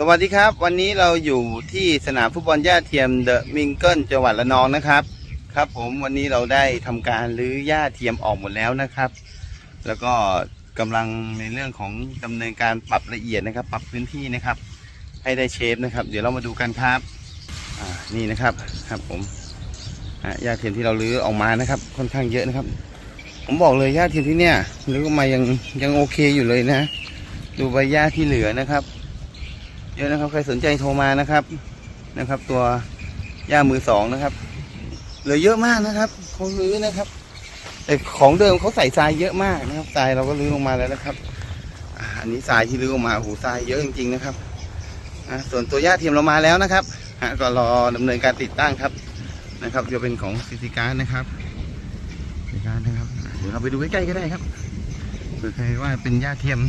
สวัสดีครับ วันนี้เราอยู่ที่สนามฟุตบอลย่าเทียมเดอะมิงเกิลจังหวัดระนองนะครับ ครับผมวันนี้เราได้ทำการรื้อหญ้าเทียมออกหมดแล้วนะครับ แล้วก็กำลังในเรื่องของดำเนินการปรับละเอียดนะครับ ปรับพื้นที่นะครับ ให้ได้เชฟนะครับ เดี๋ยวเรามาดูกันครับอ่านี่นะครับครับผมหญ้าเทียมที่เรารื้อออกมานะครับ ค่อนข้างเยอะนะครับ ผมบอกเลยหญ้าเทียมที่เนี่ยรื้อออกมายังยังโอเคอยู่เลยนะ ดูใบหญ้าที่เหลือนะครับ เยอะนะครับ ใครสนใจโทรมานะครับนะครับ ตัวย่ามือสองนะครับเหลือเยอะมากนะครับเขาลื้อนะครับแต่ของเดิมเขาใส่ทรายเยอะมากนะครับทรายเราก็ลื้อลงมาแล้วนะครับอันนี้ทรายที่ลื้อออกมาโอ้โหทรายเยอะจริงๆนะครับส่วนตัวย่าเทียมเรามาแล้วนะครับก็รอดำเนินการติดตั้งครับนะครับจะเป็นของซิติการนะครับซิติการนะครับ เดี๋ยวเราไปดูใกล้ๆก็ได้ครับเผื่อใครว่าเป็นย่าเทียม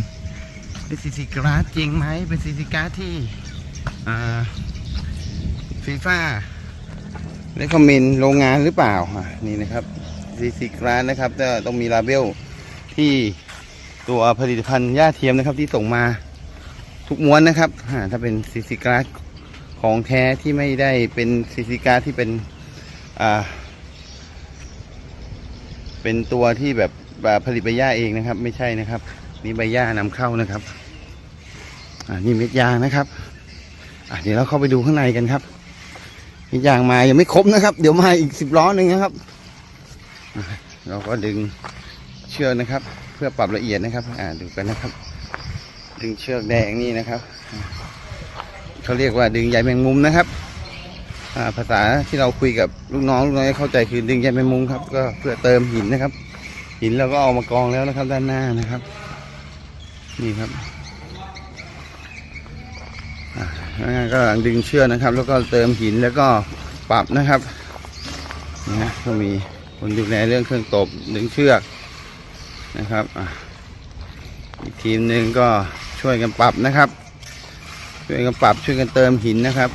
เป็นซีซีการ์ดจริงไหมเป็นซีซีการ์ดที่ฟีฟ่าได้คอมเมนต์โรงงานหรือเปล่าอะนี่นะครับซีซีการ์ดนะครับจะต้องมีลาเบลที่ตัวผลิตภัณฑ์หญ้าเทียมนะครับที่ส่งมาทุกม้วนนะครับถ้าเป็นซีซีการ์ดของแท้ที่ไม่ได้เป็นซีซีการ์ดที่เป็นอ่าเป็นตัวที่แบบแบบผลิตใบหญ้าเองนะครับ ไม่ใช่นะครับ นี่ใบหญ้านำเข้านะครับ อ่านี่เม็ดยางนะครับ อ่าเดี๋ยวเราเข้าไปดูข้างในกันครับเม็ดยางมายังไม่ครบนะครับ เดี๋ยวมาอีกสิบล้อหนึ่งนะครับ เราก็ดึงเชือกนะครับ เพื่อปรับละเอียดนะครับ อ่าดูกันนะครับ ดึงเชือกแดงนี่นะครับเขาเรียกว่าดึงใยแมงมุมนะครับอ่าภาษาที่เราคุยกับลูกน้องลูกน้องเข้าใจคือดึงใยแมงมุมครับ ก็เพื่อเติมหินนะครับ หินเราก็เอามากองแล้วนะครับด้านหน้านะครับ นี่ครับอ่าแล้วก็ดึงเชือกนะครับ แล้วก็เติมหินแล้วก็ปรับนะครับนี่ฮะก็มีคนดูแลเรื่องเครื่องตบดึงเชือกนะครับอีกทีมหนึ่งก็ช่วยกันปรับนะครับช่วยกันปรับช่วยกันเติมหินนะครับ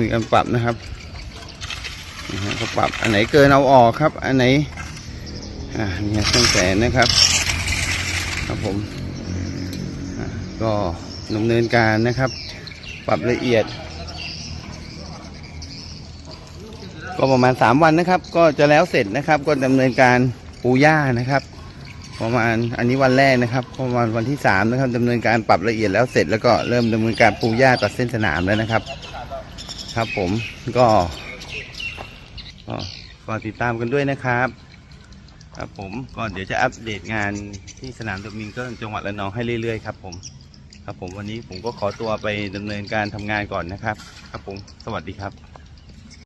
มีการปรับนะครับนี่ฮะก็ปรับอันไหนเกินเอาออกครับ อันไหนอ่านี่ฮะเครื่องแสนนะครับ ครับผมก็ดำเนินการนะครับ ปรับละเอียด ก็ประมาณ 3 วันนะครับ ก็จะแล้วเสร็จนะครับ ก็ดำเนินการปูหญ้านะครับ ประมาณอันนี้วันแรกนะครับ ประมาณวันที่3นะครับดำเนินการปรับละเอียดแล้วเสร็จแล้วก็เริ่มดำเนินการปูหญ้าตัดเส้นสนามแล้วนะครับ ครับผมก็ก็ก็ติดตามกันด้วยนะครับ ครับผมก่อนเดี๋ยวจะอัปเดตงานที่สนามดมิงเกิลจังหวัดระนองให้เรื่อยๆครับผมครับผมวันนี้ผมก็ขอตัวไปดำเนินการทำงานก่อนนะครับ ครับผมสวัสดีครับ